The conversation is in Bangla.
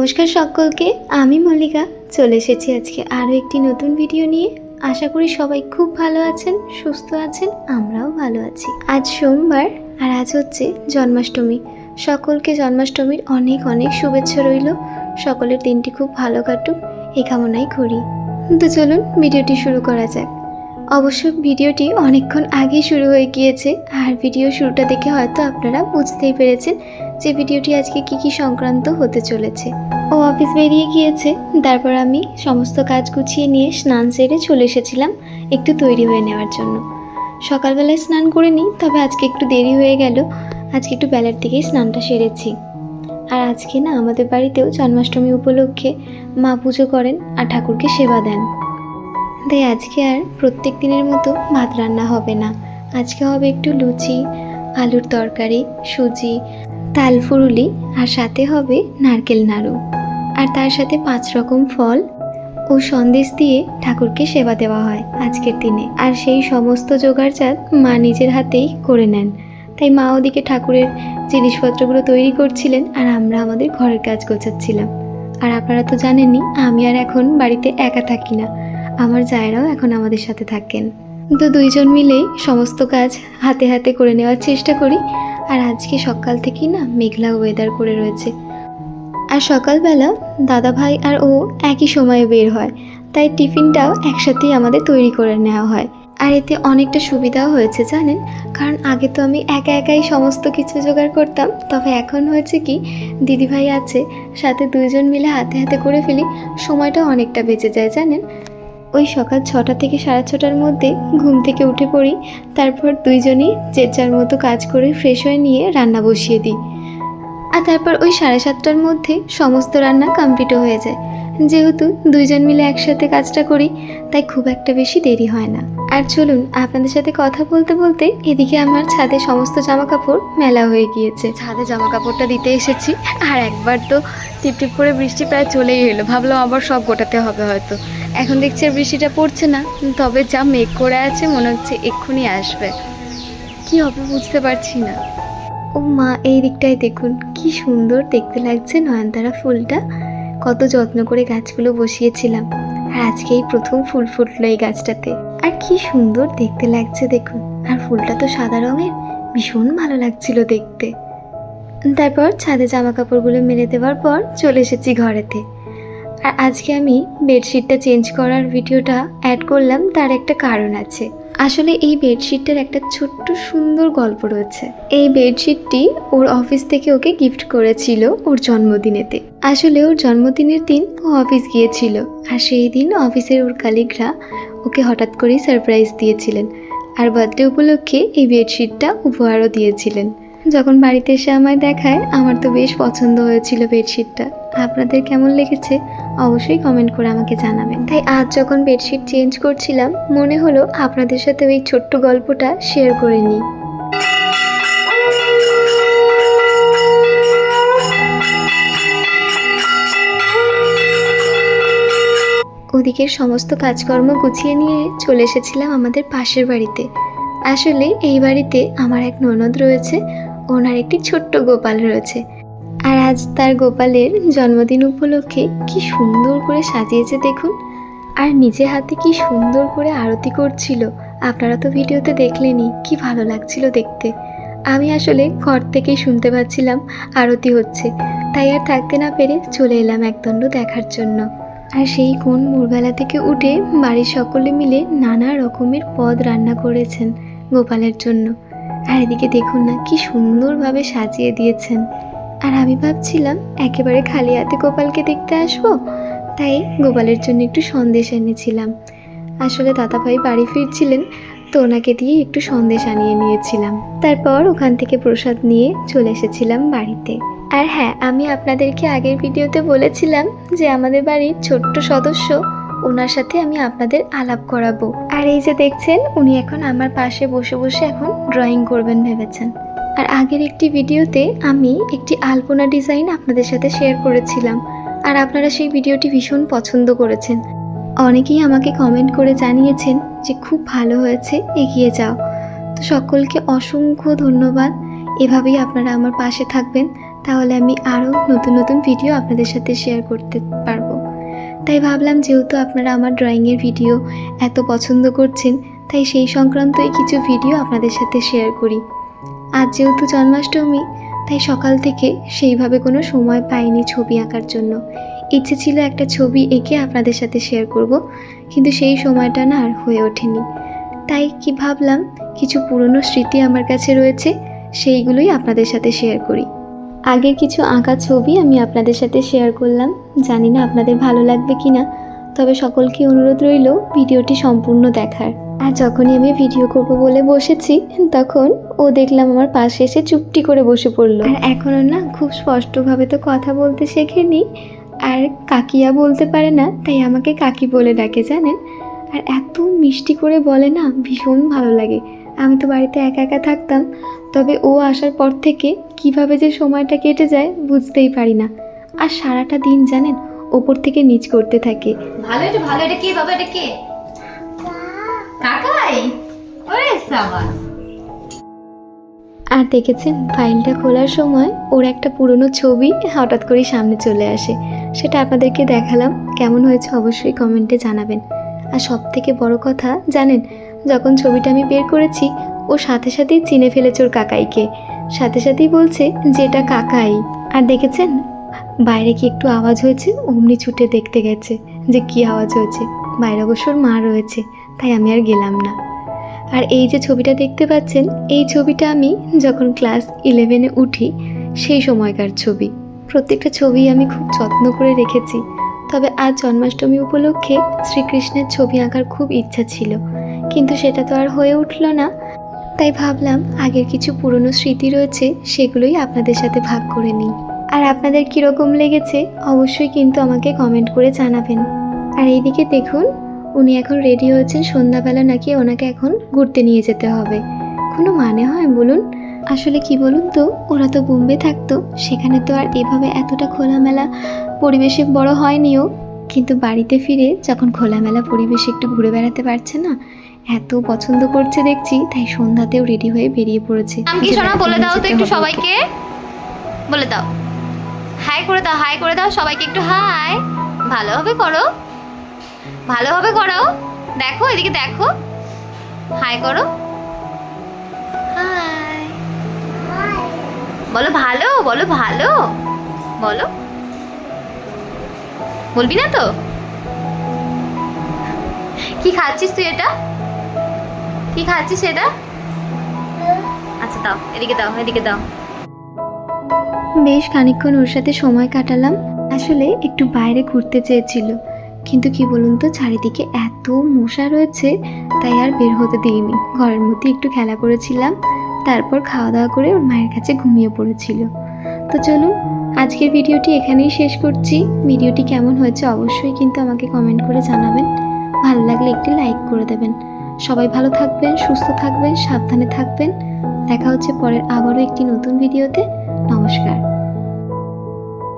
নমস্কার সকলকে, আমি মল্লিকা। চলে এসেছি আজকে আরও একটি নতুন ভিডিও নিয়ে। আশা করি সবাই খুব ভালো আছেন, সুস্থ আছেন, আমরাও ভালো আছি। আজ সোমবার আর আজ হচ্ছে জন্মাষ্টমী। সকলকে জন্মাষ্টমীর অনেক অনেক শুভেচ্ছা রইল। সকলের দিনটি খুব ভালো কাটুক এই কামনাই করি। তো চলুন ভিডিওটি শুরু করা যাক। অবশ্য ভিডিওটি অনেকক্ষণ আগেই শুরু হয়ে গিয়েছে, আর ভিডিও শুরুটা দেখে হয়তো আপনারা বুঝতেই পেরেছেন যে ভিডিওটি আজকে কি কি সংক্রান্ত হতে চলেছে। ও অফিস বেরিয়ে গিয়েছে, তারপর আমি সমস্ত কাজ গুছিয়ে নিয়ে স্নান সেরে চলে এসেছিলাম একটু তৈরি হয়ে নেওয়ার জন্য। সকালবেলায় স্নান করে নিই, তবে আজকে একটু দেরি হয়ে গেল। আজকে একটু বেলার দিকেই স্নানটা সেরেছি। আর আজকে না আমাদের বাড়িতেও জন্মাষ্টমী উপলক্ষে মা পুজো করেন আর ঠাকুরকে সেবা দেন। তাই আজকে আর প্রত্যেক দিনের মতো ভাত রান্না হবে না। আজকে হবে একটু লুচি, আলুর তরকারি, সুজি তাল ফুরুলি আর সাথে হবে নারকেল নাড়ু। আর তার সাথে পাঁচ রকম ফল ও সন্দেশ দিয়ে ঠাকুরকে সেবা দেওয়া হয় আজকের দিনে। আর সেই সমস্ত জোগাড়জাত মা নিজের হাতেই করে নেন। তাই মা ওদিকে ঠাকুরের জিনিসপত্রগুলো তৈরি করছিলেন আর আমরা আমাদের ঘরের কাজ গোছাচ্ছিলাম। আর আপনারা তো জানেনই, আমি আর এখন বাড়িতে একা থাকি না। আমার জায়রাও এখন আমাদের সাথে থাকেন। তো দুইজন মিলে সমস্ত কাজ হাতে হাতে করে নেওয়ার চেষ্টা করি। আর আজকে সকাল থেকেই না মেঘলা ওয়েদার করে রয়েছে। আর সকালবেলা দাদা ভাই আর ও একই সময়ে বের হয়, তাই টিফিনটাও একসাথেই আমাদের তৈরি করে নেওয়া হয়। আর এতে অনেকটা সুবিধাও হয়েছে, জানেন? কারণ আগে তো আমি একা একাই সমস্ত কিছু জোগাড় করতাম, তবে এখন হয়েছে কি, দিদিভাই আছে, সাথে দুইজন মিলে হাতে হাতে করে ফেলি সময়টা অনেকটা বেঁচে যায়, জানেন? ওই সকাল ছটা থেকে সাড়ে ছটার মধ্যে ঘুম থেকে উঠে পড়ি। তারপর দুইজনই যে যার মতো কাজ করে ফ্রেশ হয়ে নিয়ে রান্না বসিয়ে দিই। আর তারপর ওই সাড়ে সাতটার মধ্যে সমস্ত রান্না কমপ্লিটও হয়ে যায়। যেহেতু দুইজন মিলে একসাথে কাজটা করি, তাই খুব একটা বেশি দেরি হয় না। আর চলুন, আপনাদের সাথে কথা বলতে বলতে এদিকে আমার ছাদে সমস্ত জামা কাপড় মেলা হয়ে গিয়েছে। ছাদে জামা কাপড়টা দিতে এসেছি, আর একবার তো টিপটিপ করে বৃষ্টি প্রায় চলেই এলো। ভাবলাম আবার সব গোটাতে হবে হয়তো। এখন দেখছি আর বৃষ্টিটা পড়ছে না, তবে যা মেঘ করে আছে মনে হচ্ছে এক্ষুনি আসবে। কি হবে বুঝতে পারছি না। ও মা, এই দিকটায় দেখুন, কি সুন্দর দেখতে লাগছে নয়নতারা ফুলটা। কত যত্ন করে গাছগুলো বসিয়েছিলাম। আর আজকে এই প্রথম ফুল ফুটলো এই গাছটাতে। আর কি সুন্দর দেখতে লাগছে দেখুন। আর ফুলটা তো সাদা রঙের। ভীষণ ভালো লাগছিল দেখতে। তারপর ছাদে জামা কাপড়গুলো মেলে দেওয়ার পর চলে এসেছি ঘরেতে। আর আজকে আমি বেডশিটটা চেঞ্জ করার ভিডিওটা অ্যাড করলাম, তার একটা কারণ আছে। আসলে এই বেডশিটটার একটা ছোট্ট সুন্দর গল্প রয়েছে। এই বেডশিটটি ওর অফিস থেকে ওকে গিফট করেছিল ওর জন্মদিনেতে। আসলে ওর জন্মদিনের দিন ও অফিস গিয়েছিল আর সেই দিন অফিসের ওর কালিগরা ওকে হঠাৎ করেই সারপ্রাইজ দিয়েছিলেন আর বার্থডে উপলক্ষে এই বেডশিটটা উপহারও দিয়েছিলেন। যখন বাড়িতে এসে আমায় দেখায়, আমার তো বেশ পছন্দ হয়েছিল বেডশিটটা। আপনাদের কেমন লেগেছে? অবশ্যই কমেন্ট করে আমাকে জানাবেন। তাই আজ যখন বেডশিট চেঞ্জ করছিলাম, মনে হলো আপনাদের সাথে ওই ছোট্ট গল্পটা শেয়ার করে নিই। ওদিকের সমস্ত কাজকর্ম গুছিয়ে নিয়ে চলে এসেছিলাম আমাদের পাশের বাড়িতে। আসলে এই বাড়িতে আমার এক ননদ রয়েছে, ওনার একটি ছোট্ট গোপাল রয়েছে। আর আজ তার গোপালের জন্মদিন উপলক্ষে কি সুন্দর করে সাজিয়েছে দেখুন। আর নিজে হাতে কি সুন্দর করে আরতি করছিল। আপনারা তো ভিডিওতে দেখলেনই, কি ভালো লাগছিল দেখতে। আমি আসলে ঘর থেকেই শুনতে পাচ্ছিলাম আরতি হচ্ছে। তাই আর থাকতে না পেরে চলে এলাম একদণ্ড দেখার জন্য। আর সেই কোন ভোরবেলা থেকে উঠে বাড়ির সকলে মিলে নানা রকমের পদ রান্না করেছেন গোপালের জন্য। আর এদিকে দেখুন না, কি সুন্দরভাবে সাজিয়ে দিয়েছেন। আর আমি ভাবছিলাম একেবারে খালি হাতে গোপালকে দেখতে আসব, তাই গোপালের জন্য একটু সন্দেশ এনেছিলাম। আসলে দাদাভাই বাড়ি ফিরছিলেন, তো ওনাকে দিয়ে একটু সন্দেশ আনিয়ে নিয়েছিলাম। তারপর ওখান থেকে প্রসাদ নিয়ে চলে এসেছিলাম বাড়িতে। আর হ্যাঁ আমি আপনাদেরকে আগের ভিডিওতে বলেছিলাম যে আমাদের বাড়ির ছোট্ট সদস্য, ওনার সাথে আমি আপনাদের আলাপ করাবো। আর এই যে দেখছেন, উনি এখন আমার পাশে বসে বসে এখন ড্রয়িং করবেন ভেবেছেন। আর আগের একটি ভিডিওতে আমি একটি আলপনা ডিজাইন আপনাদের সাথে শেয়ার করেছিলাম, আর আপনারা সেই ভিডিওটি ভীষণ পছন্দ করেছেন। অনেকেই আমাকে কমেন্ট করে জানিয়েছেন যে খুব ভালো হয়েছে, এগিয়ে যাও। তো সকলকে অসংখ্য ধন্যবাদ। এভাবেই আপনারা আমার পাশে থাকবেন, তাহলে আমি আরও নতুন নতুন ভিডিও আপনাদের সাথে শেয়ার করতে পারব। তাই ভাবলাম যেহেতু আপনারা আমার ড্রয়িংয়ের ভিডিও এত পছন্দ করছেন, তাই সেই সংক্রান্তই কিছু ভিডিও আপনাদের সাথে শেয়ার করি। আজ যেহেতু জন্মাষ্টমী, তাই সকাল থেকে সেইভাবে কোনো সময় পাইনি ছবি আঁকার জন্য। ইচ্ছে ছিল একটা ছবি এঁকে আপনাদের সাথে শেয়ার করব, কিন্তু সেই সময়টা না আর হয়ে ওঠেনি। তাই কি ভাবলাম, কিছু পুরনো স্মৃতি আমার কাছে রয়েছে, সেইগুলোই আপনাদের সাথে শেয়ার করি। আগের কিছু আঁকা ছবি আমি আপনাদের সাথে শেয়ার করলাম, জানি না আপনাদের ভালো লাগবে কি না তবে সকলকে অনুরোধ রইল ভিডিওটি সম্পূর্ণ দেখার। আর যখনই আমি ভিডিও করব বলে বসেছি তখন ও দেখলাম আমার পাশে এসে চুপটি করে বসে পড়ল। আর এখনও না খুব স্পষ্টভাবে তো কথা বলতে শেখেনি আর কাকিয়া বলতে পারে না তাই আমাকে কাকি বলে ডাকে জানেন? আর এত মিষ্টি করে বলে না ভীষণ ভালো লাগে। আমি তো বাড়িতে একা একা থাকতাম তবে ও আসার পর থেকে কীভাবে যে সময়টা কেটে যায় বুঝতেই পারি না। আর সারাটা দিন জানেন ওপর থেকে নিচ করতে থাকে। ভালো এটা ভালো এটা কে বাবা এটা কে? কাকাই, ওরে সাবাস। আর দেখেছেন, ফাইলটা খোলার সময় ওর একটা পুরনো ছবি হঠাৎ করেই সামনে চলে আসে। সেটা আপনাদেরকে দেখালাম। কেমন হয়েছে অবশ্যই কমেন্টে জানাবেন। আর সব থেকে বড় কথা, জানেন, যখন ছবিটা আমি বের করেছি, ও সাথে সাথেই চিনে ফেলেছে ওর কাকাইকে। সাথে সাথেই বলছে যে এটা কাকাই। আর দেখেছেন, বাইরে কি একটু আওয়াজ হয়েছে, অমনি ছুটে দেখতে গেছে যে কি আওয়াজ হয়েছে। বাইরে অবশ্য ওর মা রয়েছে। তাই আমি আর গেলাম না। আর এই যে ছবিটা দেখতে পাচ্ছেন, এই ছবিটা আমি যখন ক্লাস ইলেভেনে উঠি, সেই সময়কার ছবি। প্রত্যেকটা ছবি আমি খুব যত্ন করে রেখেছি। তবে আজ জন্মাষ্টমী উপলক্ষে শ্রীকৃষ্ণের ছবি আঁকার খুব ইচ্ছা ছিল। কিন্তু সেটা তো আর হয়ে উঠল না। তাই ভাবলাম, আগের কিছু পুরনো স্মৃতি রয়েছে, সেগুলোই আপনাদের সাথে ভাগ করে নিই। আর আপনাদের কীরকম লেগেছে, অবশ্যই কিন্তু আমাকে কমেন্ট করে জানাবেন। আর এইদিকে দেখুন উনি এখন রেডি হয়েছেন সন্ধ্যাবেলা নাকি ওনাকে এখন ঘুরতে নিয়ে যেতে হবে। কোনো মানে হয় বলুন? আসলে কি বলুন তো ওরা তো বোম্বে থাকতো সেখানে তো আর এভাবে এতটা খোলামেলা পরিবেশে বড় হয়নিও কিন্তু বাড়িতে ফিরে যখন খোলামেলা পরিবেশে একটু ঘুরে বেড়াতে পারছে না এত পছন্দ করছে দেখছি তাই সন্ধ্যাতেও রেডি হয়ে বেরিয়ে পড়েছে। কি শোনা? বলে দাও তো একটু সবাইকে। বলে দাও। হাই করে দাও হাই করে দাও সবাইকে একটু। হাই ভালোভাবে করো। ভালোভাবে করো দেখো এদিকে দেখো। হাই করো। হাই। বলো ভালো বলো ভালো। বলো। বলবি না তো? কি খাচ্ছিস তুই এটা? কি খাচ্ছিস এটা? আচ্ছা দাও এদিকে দাও এদিকে দাও। বেশ খানিকক্ষণ ওর সাথে সময় কাটালাম। আসলে একটু বাইরে ঘুরতে চেয়েছিল। কিন্তু কি বলুন তো, চারিদিকে এত মশা রয়েছে, তাই আর বের হতে দিইনি। ঘরের মধ্যে একটু খেলা করেছিলাম, তারপর খাওয়া দাওয়া করে ওর মায়ের কাছে ঘুমিয়ে পড়েছিল। তো চলুন, আজকের ভিডিওটি এখানেই শেষ করছি। ভিডিওটি কেমন হয়েছে অবশ্যই কিন্তু আমাকে কমেন্ট করে জানাবেন। ভালো লাগলে একটি লাইক করে দেবেন। সবাই ভালো থাকবেন, সুস্থ থাকবেন, সাবধানে থাকবেন। দেখা হচ্ছে পরের আবারও একটি নতুন ভিডিওতে। নমস্কার।